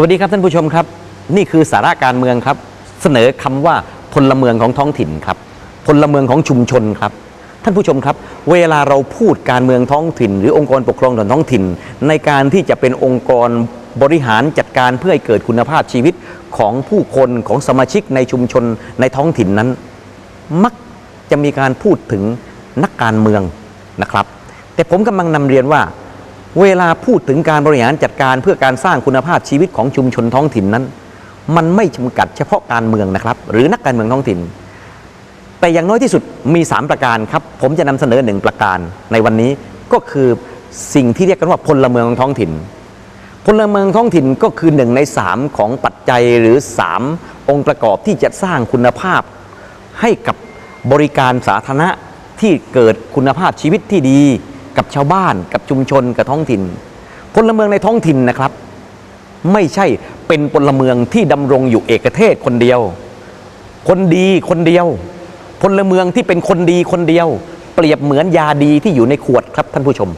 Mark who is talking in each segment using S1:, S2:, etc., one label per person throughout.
S1: สวัสดีครับท่านผู้ชมครับ นี่คือสาระการเมืองครับ เสนอคำว่าพลเมืองของท้องถิ่นครับพลเมืองของชุมชนครับ ท่านผู้ชมครับ เวลาเราพูดการเมืองท้องถิ่น หรือองค์กรปกครองส่วนท้องถิ่น ในการที่จะเป็นองค์กรบริหารจัดการเพื่อให้เกิดคุณภาพชีวิตของผู้คนของสมาชิกในชุมชนในท้องถิ่นนั้น มักจะมีการพูดถึงนักการเมืองนะครับ แต่ผมกำลังนำเรียนว่า เวลาพูดถึงการบริหารจัดการเพื่อการสร้างคุณภาพชีวิตของชุมชนท้องถิ่นนั้น มันไม่จำกัดเฉพาะการเมืองนะครับ หรือนักการเมืองท้องถิ่น แต่อย่างน้อยที่สุดมี 3 ประการครับ ผมจะนำเสนอหนึ่งประการในวันนี้ก็คือสิ่งที่เรียกกันว่าพลเมืองท้องถิ่น พลเมืองท้องถิ่นก็คือหนึ่งในสามของปัจจัยหรือ 3 องค์ประกอบที่จะสร้างคุณภาพ ให้กับบริการสาธารณะที่เกิดคุณภาพชีวิตที่ดี กับชาวบ้าน กับชุมชนกับท้องถิ่น พลเมืองในท้องถิ่นนะครับ ไม่ใช่เป็นพลเมืองที่ดำรงอยู่เอกเทศคนเดียว คนดีคนเดียว พลเมืองที่เป็นคนดีคนเดียว เปรียบเหมือนยาดีที่อยู่ในขวดครับท่านผู้ชม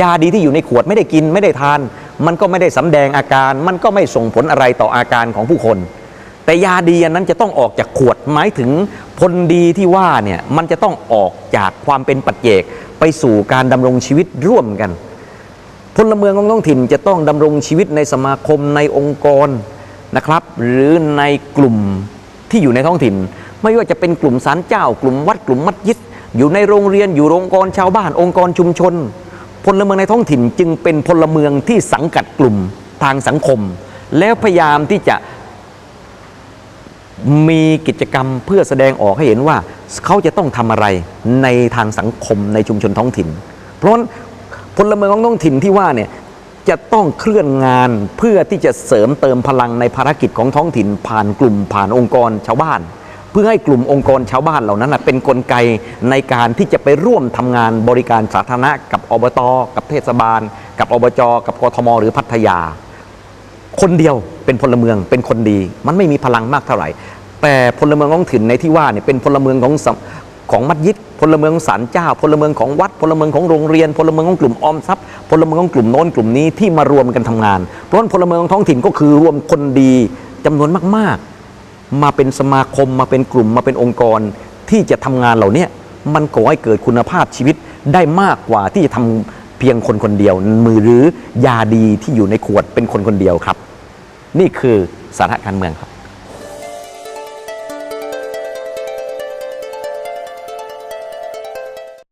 S1: ยาดีที่อยู่ในขวดไม่ได้กินไม่ได้ทาน มันก็ไม่ได้สำแดงอาการ มันก็ไม่ส่งผลอะไรต่ออาการของผู้คน แต่ยาดีอันนั้นจะต้องออกจากขวดหมายถึงพลดีที่ว่าเนี่ยมันจะต้องออกจากความเป็นปัจเจกไปสู่การดำรงชีวิตร่วมกัน พลเมืองของท้องถิ่นจะต้องดำรงชีวิตในสมาคมในองค์กรนะครับ หรือในกลุ่มที่อยู่ในท้องถิ่น ไม่ว่าจะเป็นกลุ่มศาลเจ้ากลุ่มวัดกลุ่มมัสยิด อยู่ในโรงเรียนอยู่องค์กรชาวบ้านองค์กรชุมชน พลเมืองในท้องถิ่นจึงเป็นพลเมืองที่สังกัดกลุ่มทางสังคม แล้วพยายามที่จะ มีกิจกรรมเพื่อแสดงออกให้เห็นว่าเขาจะต้องทำอะไรในทางสังคมในชุมชนท้องถิ่น เพราะฉะนั้นพลเมืองของท้องถิ่นที่ว่าเนี่ยจะต้องเคลื่อนงานเพื่อที่จะเสริมเติมพลังในภารกิจของท้องถิ่น ผ่านกลุ่มผ่านองค์กรชาวบ้าน เพื่อให้กลุ่มองค์กรชาวบ้านเหล่านั้นเป็นนกลไกในการที่จะไปร่วมทำงานบริการสาธารณะกับอบต กับเทศบาล กับอบจ กับกทม หรือพัทยา คนเดียวเป็นพลเมืองเป็นคนดี มันไม่มีพลังมากเท่าไหร่ แต่พลเมืองท้องถิ่นในที่ว่าเนี่ยเป็นพลเมืองของของมัสยิดพลเมืองของศาลเจ้า พลเมืองของวัด พลเมืองของโรงเรียน พลเมืองของกลุ่มออมทรัพย์พลเมืองของกลุ่มโน้นกลุ่มนี้ที่มารวมกันทำงาน เพราะนั้นพลเมืองท้องถิ่นก็คือรวมคนดีจำนวนมากๆ มาเป็นสมาคมมาเป็นกลุ่มมาเป็นองค์กรที่จะทำงานเหล่านี้มันก่อให้เกิดคุณภาพชีวิตได้มากกว่าที่จะทำเพียงคนคนเดียว มือหรือยาดีที่อยู่ในขวดเป็นคนคนเดียวครับ นี่คือสาระการเมืองครับ